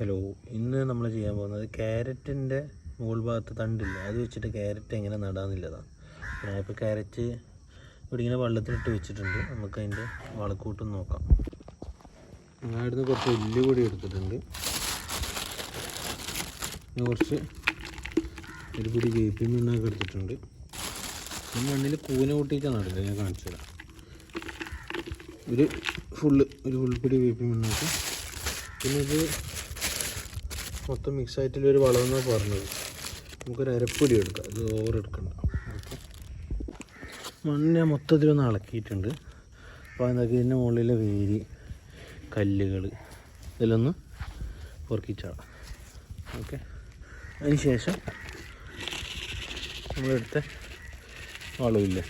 Hello ഇന്ന് നമ്മൾ ചെയ്യാൻ പോകുന്നത് ക്യാരറ്റിന്റെ മുകൾ ഭാഗത്ത് തണ്ടില്ല? അത് വെച്ചിട്ട് ക്യാരറ്റ് എങ്ങനെ നടാന്നില്ലതാണ് ഞാനിപ്പോൾ ക്യാരറ്റ് ഇവിടെ ഇങ്ങനെ വെള്ളത്തിലിട്ട് വെച്ചിട്ടുണ്ട്. നമുക്ക് അതിന്റെ വളക്കൂട്ടും നോക്കാം. ഞാൻ ഇവിടുന്ന് കുറച്ച് എല്ല് കൂടി എടുത്തിട്ടുണ്ട് കുറച്ച് ഒരു പിടി വേപ്പിൻ മണ്ണൊക്കെ എടുത്തിട്ടുണ്ട്. ഈ മണ്ണിൽ കൂന കൂട്ടിയിട്ട് നടില്ല ഞാൻ കാണിച്ചു തരാം. ഒരു ഫുള്ള് ഒരു ഫുൾ പിടി വേപ്പിൻ മണ്ണൊക്കെ പിന്നെ ഇത് മൊത്തം മിക്സ് ആയിട്ടുള്ള ഒരു വളമെന്നാണ് പറഞ്ഞത്. നമുക്കൊരു അരപ്പൊടി എടുക്കാം. ഇത് ഓവർ എടുക്കണ്ട ഓക്കെ. മണ്ണ് ഞാൻ മൊത്തത്തിലൊന്ന് ഇളക്കിയിട്ടുണ്ട് അപ്പോൾ അതൊക്കെ ഇതിന്റെ മുകളിലെ വേരി കല്ലുകൾ ഇതിലൊന്ന് പൊറുക്കിച്ചാടാം ഓക്കെ. അതിന് ശേഷം നമ്മളെടുത്ത വളവില്ലേ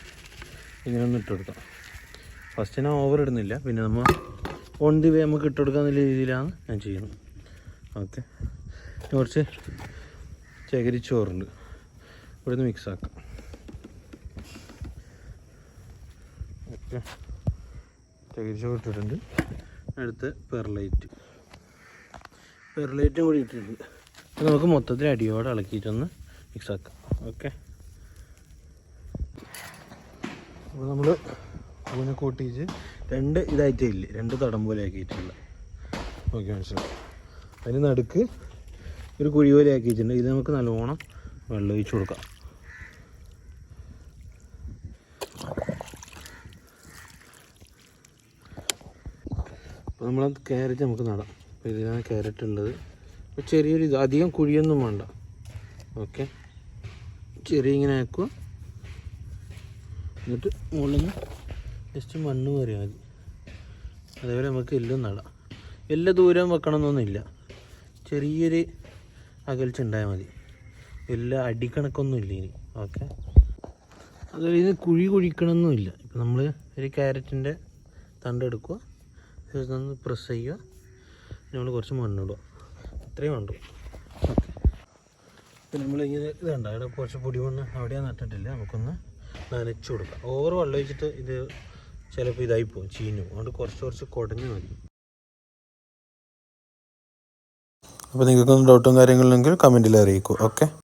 ഇങ്ങനെ ഒന്ന് ഇട്ട് കൊടുക്കാം. ഫസ്റ്റ് ഞാൻ ഓവർ ഇടുന്നില്ല. പിന്നെ നമ്മൾ ഓൺ ദി വേ നമുക്ക് ഇട്ട് കൊടുക്കാന്നുള്ള രീതിയിലാണ് ഞാൻ ചെയ്യുന്നത്. ഓക്കെ. കുറച്ച് ചകിരിച്ചോറുണ്ട് ഇവിടുന്ന് മിക്സ് ആക്കാം. ഓക്കെ. ചകിരിച്ചോറ് ഇട്ടിട്ടുണ്ട്. അടുത്ത് പെർലൈറ്റ്. പെർലൈറ്റും കൂടി ഇട്ടിട്ടുണ്ട്. നമുക്ക് മൊത്തത്തിൽ അടിയോടെ ഇളക്കിയിട്ടൊന്ന് മിക്സ് ആക്കാം. ഓക്കെ. അപ്പോൾ നമ്മൾ അതിനെ കൂട്ടിച്ച് രണ്ട് ഇതായിട്ടേ ഇല്ല? രണ്ട് തടം പോലെ ആക്കിയിട്ടുള്ള. ഓക്കെ മനസ്സിലായി. അതിന് നടുക്ക് ഒരു കുഴി പോലെ ആക്കിയിട്ടുണ്ട്. ഇത് നമുക്ക് നല്ലോണം വെള്ളം ഒഴിച്ചു കൊടുക്കാം. അപ്പോൾ നമ്മൾ ക്യാരറ്റ് നമുക്ക് നടാം. അപ്പോൾ ഇതിലാണ് ക്യാരറ്റ് ഉള്ളത്. അപ്പോൾ ചെറിയൊരു ഇത് അധികം കുഴിയൊന്നും വേണ്ട. ഓക്കെ. ചെറിയ ഇങ്ങനെ ആക്കുക. എന്നിട്ട് മുകളിൽ നിന്ന് ജസ്റ്റ് മണ്ണ് കയറിയാൽ മതി. അതേപോലെ നമുക്ക് എല്ലാം നടാം. എല്ലാ ദൂരം വെക്കണമെന്നൊന്നുമില്ല. ചെറിയൊരു അകൽച്ച ഉണ്ടായാൽ മതി. വലിയ അടിക്കണക്കൊന്നും ഇല്ല ഇനി. ഓക്കെ? അതുപോലെ ഇത് കുഴി കുഴിക്കണമെന്നുമില്ല ഇപ്പം നമ്മൾ ഒരു ക്യാരറ്റിന്റെ തണ്ട് എടുക്കുക. ഒന്ന് പ്രസ് ചെയ്യുക. നമ്മൾ കുറച്ച് മണ്ണിടുക ഇത്രയും വേണ്ടു ഓക്കെ. ഇപ്പം നമ്മളിങ്ങനെ ഇതുണ്ട് അവിടെ കുറച്ച് പൊടി മണ്ണ് അവിടെയാണ് നട്ടിട്ടില്ല. നമുക്കൊന്ന് നനച്ചു കൊടുക്കാം. ഓവർ വെള്ളം ഒഴിച്ചിട്ട് ഇത് ചിലപ്പോൾ ഇതായി പോകും ചീഞ്ഞു അതുകൊണ്ട് കുറച്ച് കുറച്ച് കുടഞ്ഞു മതി. അപ്പോൾ നിങ്ങൾക്കൊന്നും ഡൗട്ടും കാര്യങ്ങളുണ്ടെങ്കിൽ കമന്റിൽ അറിയിക്കൂ. ഓക്കെ